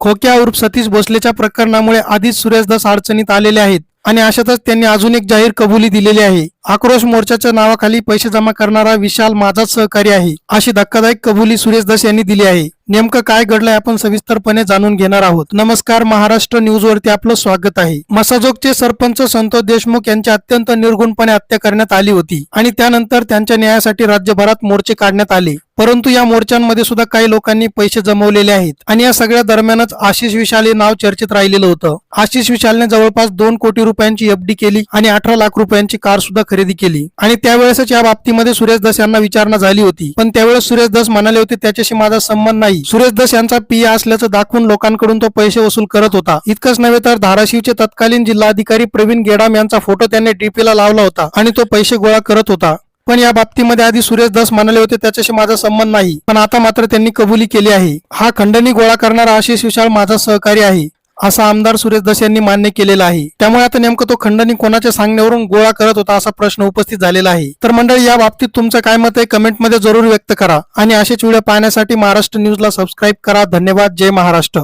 खोक्या उर्फ सतीश भोसलेच्या प्रकरणामुळे आधीच सुरेशदास अडचणीत आलेले आहेत आणि अशातच त्यांनी अजून एक जाहीर कबुली दिलेली आहे. आक्रोश मोर्चाच्या नावाखाली पैसे जमा करणारा विशाल माझाच सहकारी आहे अशी धक्कादायक कबुली सुरेश दस यांनी दिली आहे. नेमकं काय घडलंय आपण सविस्तरपणे जाणून घेणार आहोत. नमस्कार महाराष्ट्र न्यूज वरती आपलं स्वागत आहे. मसाजोगचे सरपंच संतोष देशमुख यांची अत्यंत निर्गुणपणे हत्या करण्यात आली होती आणि त्यानंतर त्यांच्या न्यायासाठी राज्यभरात मोर्चे काढण्यात आले. परंतु या मोर्चांमध्ये सुद्धा काही लोकांनी पैसे जमवलेले आहेत आणि या सगळ्या दरम्यानच आशिष विशाल हे नाव चर्चेत राहिलेलं होतं. आशिष विशालने जवळपास दोन कोटी रुपयांची एफडी केली आणि अठरा लाख रुपयांची कार सुद्धा खरेदी केली. आणि त्यावेळेसच या बाबतीमध्ये सुरेश दस यांना विचारणा झाली होती. पण त्यावेळेस सुरेश दस म्हणाले होते त्याच्याशी माझा संबंध नाही. सुरेश दस यांचा पिया असल्याचं दाखवून लोकांकडून तो पैसे वसूल करत होता. इतकंच नव्हे तर धाराशिवचे तत्कालीन जिल्हाधिकारी प्रवीण गेडाम यांचा फोटो त्याने डीपीला लावला होता आणि तो पैसे गोळा करत होता. पण या बाबतीमध्ये आधी सुरेश दस म्हणाले होते त्याच्याशी माझा संबंध नाही. पण आता मात्र त्यांनी कबुली केली आहे. हा खंडणी गोळा करणारा आशिष विशाल माझा सहकारी आहे. असा आमदार सुरेश दस यांनी मान्य केलेला आहे. त्यामुळे आता नेमकं तो खंडणी कोणाच्या सांगण्यावरून गोळा करत होता असा प्रश्न उपस्थित झालेला आहे. तर मंडळी या बाबतीत तुमचं काय मत आहे? कमेंटमध्ये जरूर व्यक्त करा आणि असेच व्हिडिओ पाहण्यासाठी महाराष्ट्र न्यूजला सबस्क्राईब करा. धन्यवाद. जय महाराष्ट्र.